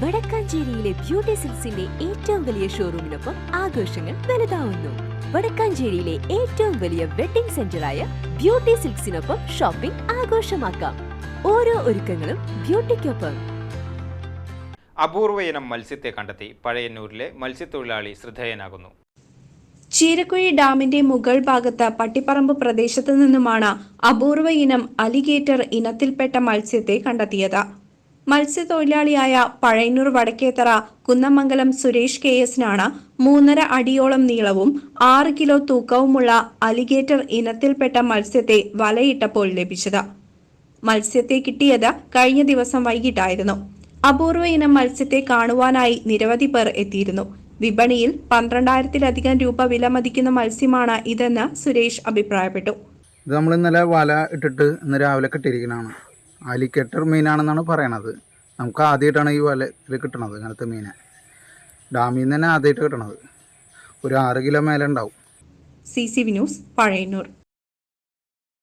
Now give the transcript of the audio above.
വടക്കാഞ്ചേരിയിലെ beauty സിൽസിന്റെ ഏറ്റവും വലിയ ഷോറൂമിനൊപ്പം ആഘോഷങ്ങൾ വലുതാവുന്നു. വടക്കാഞ്ചേരിയിലെ ഏറ്റവും വലിയ വെഡിംഗ് സെന്ററായ ബ്യൂട്ടി സിൽക്സിനൊപ്പം ഷോപ്പിംഗ് ആഘോഷമാക്കാം. ഓരോ ഒരുക്കങ്ങളും ബ്യൂട്ടിക്കൊപ്പം. അപൂർവ ഇനം മത്സ്യത്തെ കണ്ടെത്തി പഴയന്നൂരിലെ മത്സ്യത്തൊഴിലാളി ശ്രദ്ധേയനാകുന്നു. ചീരക്കുഴി ഡാമിന്റെ മുകൾ ഭാഗത്ത് പട്ടിപ്പറമ്പ് പ്രദേശത്തു നിന്നുമാണ് അപൂർവ ഇനം അലിഗേറ്റർ ഇനത്തിൽപ്പെട്ട മത്സ്യത്തെ കണ്ടെത്തിയത്. മത്സ്യത്തൊഴിലാളിയായ പഴയന്നൂർ വടക്കേത്തറ കുന്നമംഗലം സുരേഷ് കെ എസിനാണ് മൂന്നര അടിയോളം നീളവും ആറ് കിലോ തൂക്കവുമുള്ള അലിഗേറ്റർ ഇനത്തിൽപ്പെട്ട മത്സ്യത്തെ വലയിട്ടപ്പോൾ ലഭിച്ചത്. മത്സ്യത്തെ കിട്ടിയത് കഴിഞ്ഞ ദിവസം വൈകിട്ടായിരുന്നു. അപൂർവ ഇനം മത്സ്യത്തെ കാണുവാനായി നിരവധി പേർ എത്തിയിരുന്നു. വിപണിയിൽ പന്ത്രണ്ടായിരത്തിലധികം രൂപ വില മതിക്കുന്ന മത്സ്യമാണ് ഇതെന്ന് സുരേഷ് അഭിപ്രായപ്പെട്ടു. ഇത് നമ്മൾ ഇന്നലെ വല ഇട്ടിട്ട് ഇന്ന് രാവിലെ കിട്ടിയിരിക്കുന്നതാണ് ആലിക്കട്ടർ മീനാണെന്നാണ് പറയണത്. നമുക്ക് ആദ്യമായിട്ടാണ് ഈ വലയിൽ കിട്ടണത് ഇങ്ങനത്തെ മീനെ. ഡാമിൽ നിന്ന് തന്നെ ആദ്യമായിട്ട് കിട്ടണത്. ഒരു ആറ് കിലോ മേലെ ഉണ്ടാവും. C C V news Pazhayannur.